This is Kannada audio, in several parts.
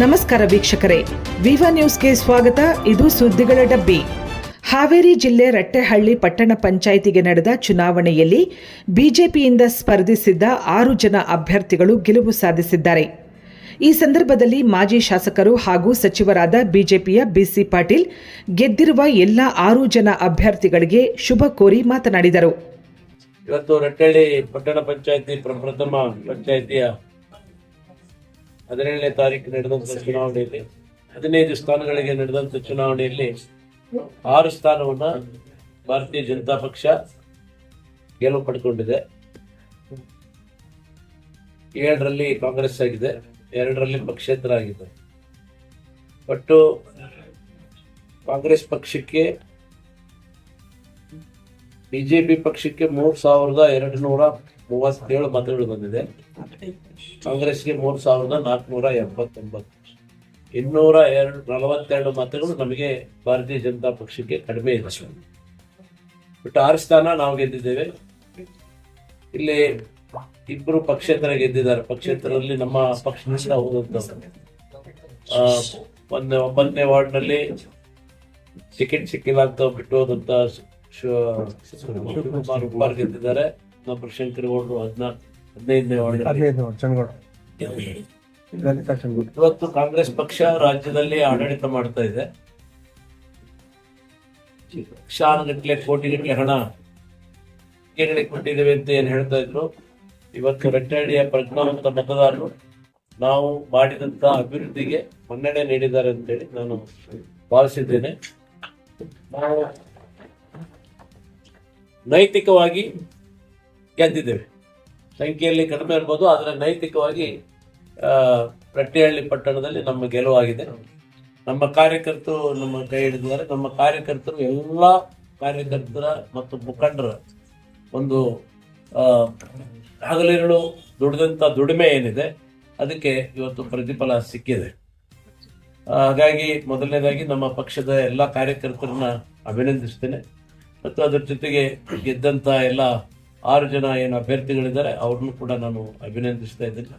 ನಮಸ್ಕಾರ ವೀಕ್ಷಕರೇ. ವಿವಾ ನ್ಯೂಸ್ಗೆ ಸ್ವಾಗತ. ಇದು ಸುದ್ದಿಗಳ ಡಬ್ಬಿ. ಹಾವೇರಿ ಜಿಲ್ಲೆ ರಟ್ಟೆಹಳ್ಳಿ ಪಟ್ಟಣ ಪಂಚಾಯಿತಿಗೆ ನಡೆದ ಚುನಾವಣೆಯಲ್ಲಿ ಬಿಜೆಪಿಯಿಂದ ಸ್ಪರ್ಧಿಸಿದ್ದ ಆರು ಜನ ಅಭ್ಯರ್ಥಿಗಳು ಗೆಲುವು ಸಾಧಿಸಿದ್ದಾರೆ. ಈ ಸಂದರ್ಭದಲ್ಲಿ ಮಾಜಿ ಶಾಸಕರು ಹಾಗೂ ಸಚಿವರಾದ ಬಿಜೆಪಿಯ ಬಿಸಿ ಪಾಟೀಲ್ ಗೆದ್ದಿರುವ ಎಲ್ಲ ಆರು ಜನ ಅಭ್ಯರ್ಥಿಗಳಿಗೆ ಶುಭ ಕೋರಿ ಮಾತನಾಡಿದರು. ಇವತ್ತು ರಟ್ಟೆಹಳ್ಳಿ ಪಟ್ಟಣ ಪಂಚಾಯಿತಿ ಪ್ರಪ್ರಥಮ ಪಂಚಾಯತಿಯ ಹದಿನೇಳನೇ ತಾರೀಕು ನಡೆದಂತ ಚುನಾವಣೆಯಲ್ಲಿ ಹದಿನೈದು ಸ್ಥಾನಗಳಿಗೆ ನಡೆದಂತ ಚುನಾವಣೆಯಲ್ಲಿ ಆರು ಸ್ಥಾನವನ್ನ ಭಾರತೀಯ ಜನತಾ ಪಕ್ಷ ಗೆಲುವು ಪಡ್ಕೊಂಡಿದೆ. ಏಳರಲ್ಲಿ ಕಾಂಗ್ರೆಸ್ ಆಗಿದೆ ಎರಡರಲ್ಲಿ ಪಕ್ಷೇತರ ಆಗಿದೆ. ಒಟ್ಟು ಕಾಂಗ್ರೆಸ್ ಪಕ್ಷಕ್ಕೆ ಬಿಜೆಪಿ ಪಕ್ಷಕ್ಕೆ ಮೂರ್ ಸಾವಿರದ ಎರಡು ನೂರ ಮೂವತ್ತೇಳು ಮತಗಳು ಬಂದಿದೆ. ಕಾಂಗ್ರೆಸ್ಗೆ ಮೂರು ಸಾವಿರದ ನಾಲ್ಕುನೂರ ಎಂಬತ್ತೊಂಬತ್ತು. ಇನ್ನೂರ ಎರಡು ನಲವತ್ತೆರಡು ಮತಗಳು ನಮಗೆ ಭಾರತೀಯ ಜನತಾ ಪಕ್ಷಕ್ಕೆ ಕಡಿಮೆ ಇದೆ. ಬಟ್ ಆರು ಸ್ಥಾನ ನಾವು ಗೆದ್ದಿದ್ದೇವೆ. ಇಲ್ಲಿ ಇಬ್ಬರು ಪಕ್ಷೇತರ ಗೆದ್ದಿದ್ದಾರೆ. ಪಕ್ಷೇತರಲ್ಲಿ ನಮ್ಮ ಪಕ್ಷದಿಂದ ಆ, ಒಂದ್ ಒಂಬತ್ತನೇ ವಾರ್ಡ್ನಲ್ಲಿ ಟಿಕೆಟ್ ಸಿಕ್ಕಿಲ್ಲ ಅಂತ ಬಿಟ್ಟು ಹೋದಂತ ಶಿವಕುಮಾರ್ ಗೆದ್ದಿದ್ದಾರೆ. ಇನ್ನೊಬ್ರು ಶಂಕರಗೌಡರು ಗೌಡರು ಹದಿನೈದನೇ ವಾರ್ಡ್ ಹದಿನೈದು ನೋಡಿ ಚಂದ್ಗೌಡ ಲಲಿತಾ ಚಂದ್ಗೌಡ ಇವತ್ತು ಕಾಂಗ್ರೆಸ್ ಪಕ್ಷ ರಾಜ್ಯದಲ್ಲಿ ಆಡಳಿತ ಮಾಡ್ತಾ ಇದೆ. ಶಾನಗಟ್ಲೆ ಕೋಟಿಗಟ್ಟಲೆ ಹಣ ಕೇರಳ ಕೊಟ್ಟಿದ್ದೇವೆ ಅಂತ ಏನ್ ಹೇಳ್ತಾ ಇದ್ರು? ಇವತ್ತು ರಟ್ಟಹಳ್ಳಿಯ ಪ್ರಜ್ಞಾವಂತ ಮತದಾರರು ನಾವು ಮಾಡಿದಂತ ಅಭಿವೃದ್ಧಿಗೆ ಮನ್ನಣೆ ನೀಡಿದ್ದಾರೆ ಅಂತೇಳಿ ನಾನು ಭಾವಿಸಿದ್ದೇನೆ. ನಾವು ನೈತಿಕವಾಗಿ ಗೆದ್ದಿದ್ದೇವೆ. ಸಂಖ್ಯೆಯಲ್ಲಿ ಕಡಿಮೆ ಇರ್ಬೋದು, ಆದರೆ ನೈತಿಕವಾಗಿ ಪ್ರಟ್ಟಿಹಳ್ಳಿ ರಟ್ಟಿಹಳ್ಳಿ ಪಟ್ಟಣದಲ್ಲಿ ನಮ್ಮ ಗೆಲುವಾಗಿದೆ. ನಮ್ಮ ಕಾರ್ಯಕರ್ತರು ನಮ್ಮ ಕೈ ಹಿಡಿದಿದ್ದಾರೆ. ನಮ್ಮ ಕಾರ್ಯಕರ್ತರು ಎಲ್ಲ ಕಾರ್ಯಕರ್ತರ ಮತ್ತು ಮುಖಂಡರ ಒಂದು ಹಗಲಿರುಳು ದುಡಿದಂಥ ದುಡಿಮೆ ಏನಿದೆ, ಅದಕ್ಕೆ ಇವತ್ತು ಪ್ರತಿಫಲ ಸಿಕ್ಕಿದೆ. ಹಾಗಾಗಿ ಮೊದಲನೇದಾಗಿ ನಮ್ಮ ಪಕ್ಷದ ಎಲ್ಲ ಕಾರ್ಯಕರ್ತರನ್ನ ಅಭಿನಂದಿಸ್ತೇನೆ. ಮತ್ತು ಅದರ ಜೊತೆಗೆ ಗೆದ್ದಂಥ ಎಲ್ಲ ಆರು ಜನ ಏನು ಅಭ್ಯರ್ಥಿಗಳಿದ್ದಾರೆ, ಅವ್ರನ್ನು ಕೂಡ ನಾನು ಅಭಿನಂದಿಸ್ತಾ ಇದ್ದೀನಿ.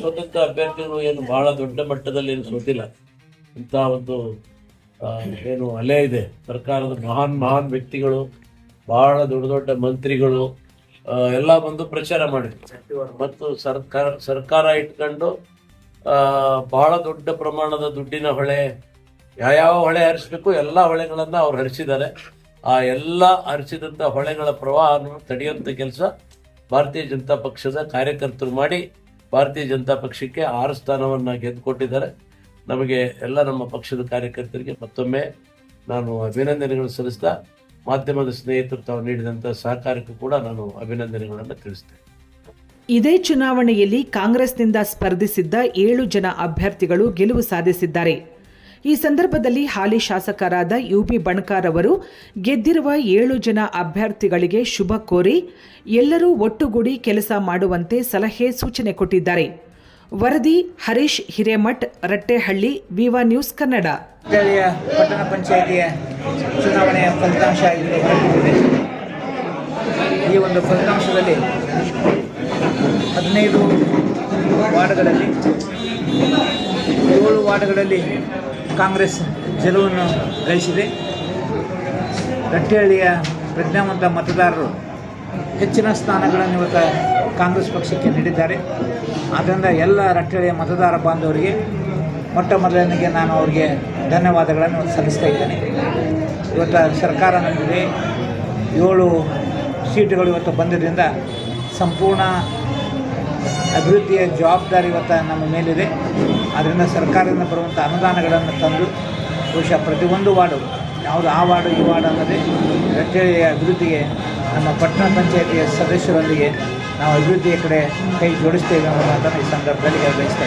ಸ್ವತಂತ್ರ ಅಭ್ಯರ್ಥಿಗಳು ಏನು ಬಹಳ ದೊಡ್ಡ ಮಟ್ಟದಲ್ಲಿ ಏನು ಸೋತಿಲ್ಲ. ಇಂಥ ಒಂದು ಏನು ಅಲೆ ಇದೆ. ಸರ್ಕಾರದ ಮಹಾನ್ ಮಹಾನ್ ವ್ಯಕ್ತಿಗಳು, ಬಹಳ ದೊಡ್ಡ ದೊಡ್ಡ ಮಂತ್ರಿಗಳು ಎಲ್ಲ ಬಂದು ಪ್ರಚಾರ ಮಾಡಿದ್ರು. ಮತ್ತು ಸರ್ಕಾರ ಸರ್ಕಾರ ಇಟ್ಕೊಂಡು ಬಹಳ ದೊಡ್ಡ ಪ್ರಮಾಣದ ದುಡ್ಡಿನ ಹೊಳೆ, ಯಾವ್ಯಾವ ಹೊಳೆ ಹರಿಸ್ಬೇಕು, ಎಲ್ಲ ಹೊಳೆಗಳನ್ನು ಅವ್ರು ಹರಿಸಿದ್ದಾರೆ. ಆ ಎಲ್ಲ ಅರಿಸಿದಂಥ ಹೊಳೆಗಳ ಪ್ರವಾಹವನ್ನು ತಡೆಯುವಂಥ ಕೆಲಸ ಭಾರತೀಯ ಜನತಾ ಪಕ್ಷದ ಕಾರ್ಯಕರ್ತರು ಮಾಡಿ ಭಾರತೀಯ ಜನತಾ ಪಕ್ಷಕ್ಕೆ ಆರು ಸ್ಥಾನವನ್ನು ಗೆದ್ದುಕೊಟ್ಟಿದ್ದಾರೆ ನಮಗೆ ಎಲ್ಲ ನಮ್ಮ ಪಕ್ಷದ ಕಾರ್ಯಕರ್ತರಿಗೆ ಮತ್ತೊಮ್ಮೆ ನಾನು ಅಭಿನಂದನೆಗಳು ಸಲ್ಲಿಸ್ತಾ ಮಾಧ್ಯಮದ ಸ್ನೇಹಿತರು ತಾವು ನೀಡಿದಂಥ ಸಹಕಾರಕ್ಕೂ ಕೂಡ ನಾನು ಅಭಿನಂದನೆಗಳನ್ನು ತಿಳಿಸ್ತೇನೆ. ಇದೇ ಚುನಾವಣೆಯಲ್ಲಿ ಕಾಂಗ್ರೆಸ್ನಿಂದ ಸ್ಪರ್ಧಿಸಿದ್ದ ಏಳು ಜನ ಅಭ್ಯರ್ಥಿಗಳು ಗೆಲುವು ಸಾಧಿಸಿದ್ದಾರೆ. ಈ ಸಂದರ್ಭದಲ್ಲಿ ಹಾಲಿ ಶಾಸಕರಾದ ಯುಬಿ ಬಣಕಾರ್ ಅವರು, ಗೆದ್ದಿರುವ ಏಳು ಜನ ಅಭ್ಯರ್ಥಿಗಳಿಗೆ ಶುಭ ಕೋರಿ ಎಲ್ಲರೂ ಒಟ್ಟುಗೂಡಿ ಕೆಲಸ ಮಾಡುವಂತೆ ಸಲಹೆ ಸೂಚನೆ ಕೊಟ್ಟಿದ್ದಾರೆ. ವರದಿ ಹರೀಶ್ ಹಿರೇಮಠ್, ರಟ್ಟೆಹಳ್ಳಿ, ವಿವಾ ನ್ಯೂಸ್ ಕನ್ನಡ. ಪಟ್ಟಣ ಚುನಾವಣೆಯ ಫಲಿತಾಂಶ ಈ ಒಂದು ಫಲಿತಾಂಶದಲ್ಲಿ ಹದಿನೈದು ವಾರ್ಡ್ಗಳಲ್ಲಿ, ಏಳು ವಾರ್ಡ್ಗಳಲ್ಲಿ ಕಾಂಗ್ರೆಸ್ ಗೆಲುವನ್ನು ಗಳಿಸಿದೆ. ರಟ್ಟಿಹಳ್ಳಿಯ ಪ್ರಜ್ಞಾವಂತ ಮತದಾರರು ಹೆಚ್ಚಿನ ಸ್ಥಾನಗಳನ್ನು ಇವತ್ತು ಕಾಂಗ್ರೆಸ್ ಪಕ್ಷಕ್ಕೆ ನೀಡಿದ್ದಾರೆ. ಆದ್ದರಿಂದ ಎಲ್ಲ ರಟ್ಟಹಳ್ಳಿಯ ಮತದಾರ ಬಾಂಧವರಿಗೆ ಮೊಟ್ಟ ಮೊದಲನಿಗೆ ನಾನು ಅವರಿಗೆ ಧನ್ಯವಾದಗಳನ್ನು ಸಲ್ಲಿಸ್ತಾ ಇದ್ದೇನೆ. ಇವತ್ತು ಸರ್ಕಾರ ನಮಗೆ ಏಳು ಸೀಟುಗಳು ಇವತ್ತು ಬಂದಿದ್ದರಿಂದ ಸಂಪೂರ್ಣ ಅಭಿವೃದ್ಧಿಯ ಜವಾಬ್ದಾರಿ ಇವತ್ತು ನಮ್ಮ ಮೇಲಿದೆ. ಆದ್ದರಿಂದ ಸರ್ಕಾರದಿಂದ ಬರುವಂಥ ಅನುದಾನಗಳನ್ನು ತಂದು ಬಹುಶಃ ಪ್ರತಿಯೊಂದು ವಾರ್ಡು, ಯಾವುದು ಆ ವಾರ್ಡು, ಈ ವಾರ್ಡು ಅನ್ನೋದೇ ರಟ್ಟೆಯ ಅಭಿವೃದ್ಧಿಗೆ, ನಮ್ಮ ಪಟ್ಟಣ ಪಂಚಾಯತಿಯ ಸದಸ್ಯರೊಂದಿಗೆ ನಾವು ಅಭಿವೃದ್ಧಿಯ ಕಡೆ ಕೈ ಜೋಡಿಸ್ತೇವೆ ಅನ್ನೋ ಮಾತನ್ನು ಈ ಸಂದರ್ಭದಲ್ಲಿ ಬಯಸ್ತಾ